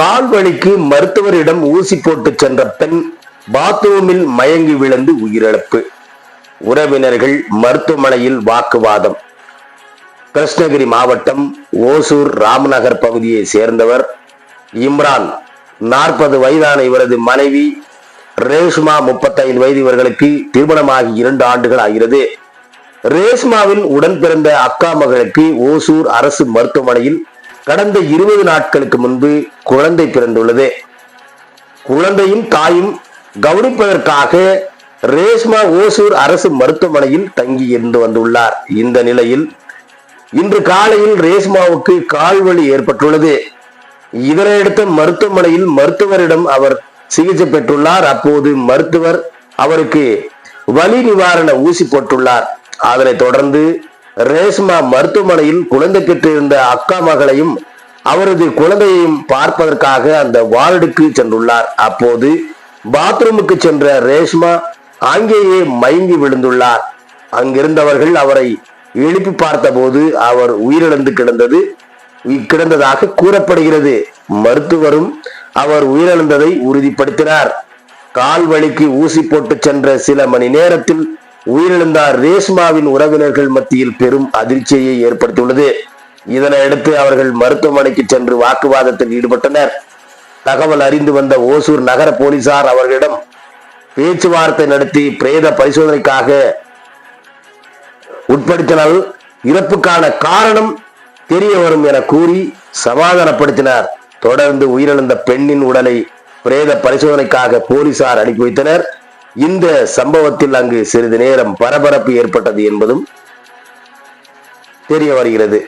கால்வழிக்கு மருத்துவரிடம் ஊசி போட்டு சென்ற பெண் பாத்ரூமில் மயங்கி விழுந்து உயிரிழப்பு. உறவினர்கள் மருத்துவமனையில் வாக்குவாதம். கிருஷ்ணகிரி மாவட்டம் ஓசூர் ராமநகர் பகுதியை சேர்ந்தவர் இம்ரான். நாற்பது வயதான இவரது மனைவி ரேஷ்மா முப்பத்தைந்து வயது இவர்களுக்கு திருமணமாகி இரண்டு ஆண்டுகள் ஆகிறது. ரேஷ்மாவின் உடன் பிறந்த அக்கா மகளுக்கு ஓசூர் அரசு மருத்துவமனையில் கடந்த இருபது நாட்களுக்கு முன்பு குழந்தை பிறந்துள்ளது. குழந்தையும் தாயும் கவனிப்பதற்காக ரேஷ்மா ஓசூர் அரசு மருத்துவமனையில் தங்கி இருந்து வந்துள்ளார். இந்த நிலையில் இன்று காலையில் ரேஷ்மாவுக்கு கால்வலி ஏற்பட்டுள்ளது. இதனையடுத்து மருத்துவமனையில் மருத்துவரிடம் அவர் சிகிச்சை பெற்றுள்ளார். அப்போது மருத்துவர் அவருக்கு வலி நிவாரண ஊசி போட்டுள்ளார். அதனைத் தொடர்ந்து ரேஷ்மா மருத்துவமனையில் குழந்தை பெற்றிருந்த அக்கா மகளையும் அவரது குழந்தையையும் பார்ப்பதற்காக அந்த வார்டுக்கு சென்றுள்ளார். அப்போது பாத்ரூமுக்கு சென்ற ரேஷ்மா அங்கேயே மயங்கி விழுந்துள்ளார். அங்கிருந்தவர்கள் அவரை எழுப்பி பார்த்தபோது அவர் உயிரிழந்து கிடந்தது கிடந்ததாக கூறப்படுகிறது. மருத்துவரும் அவர் உயிரிழந்ததை உறுதிப்படுத்தினார். கால் வலிக்கு ஊசி போட்டு சென்ற சில மணி நேரத்தில் உயிரிழந்தார் ரேஷ்மாவின் உறவினர்கள் மத்தியில் பெரும் அதிர்ச்சியை ஏற்படுத்தியுள்ளது. இதனையடுத்து அவர்கள் மருத்துவமனைக்கு சென்று வாக்குவாதத்தில் ஈடுபட்டனர். தகவல் அறிந்து வந்த ஓசூர் நகர போலீசார் அவர்களிடம் பேச்சுவார்த்தை நடத்தி பிரேத பரிசோதனைக்காக உட்படுத்தினால் இறப்புக்கான காரணம் தெரிய வரும் என கூறி சமாதானப்படுத்தினார். தொடர்ந்து உயிரிழந்த பெண்ணின் உடலை பிரேத பரிசோதனைக்காக போலீசார் அனுப்பி வைத்தனர். இந்த சம்பவத்தில் அங்கு சிறிது நேரம் பரபரப்பு ஏற்பட்டது என்பதும் தெரிய வருகிறது.